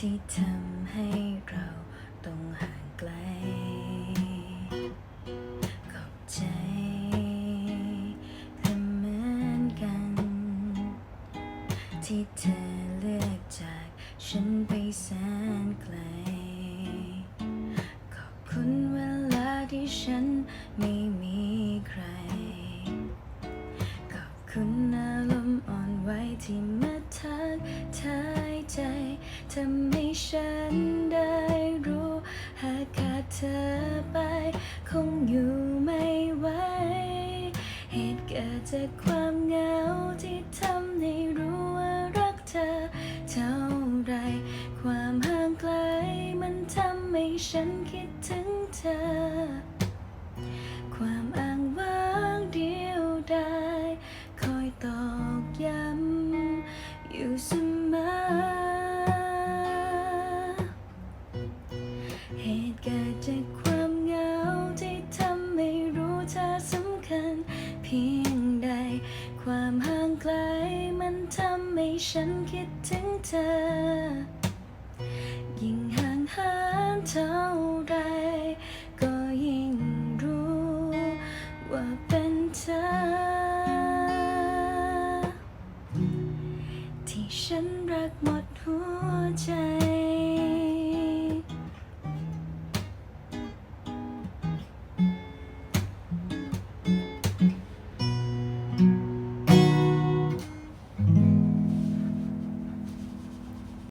ที่ทำให้เราต้องห่างไกล ขอบใจก็เหมือนกัน ที่เธอเลือกจากฉันไปแสนไกล ขอบคุณเวลาที่ฉันไม่มีใคร ขอบคุณอารมณ์อ่อนไหวที่มาทักทายใจ ทำให้ฉันได้รู้ หากขาดเธอไป คงอยู่ไม่ไหว เหตุเกิดจากความเหงาที่ทำให้รู้ว่ารักเธอ เท่าไร ความห่างไกลมันทำให้ฉันคิดถึงเธอ เพียงใด ความห่างไกลมันทำให้ฉันคิดถึงเธอ ยิ่งห่างหานเท่าไร ก็ยิ่งรู้ ว่าเป็นเธอ ที่ฉันรักหมดหัวใจ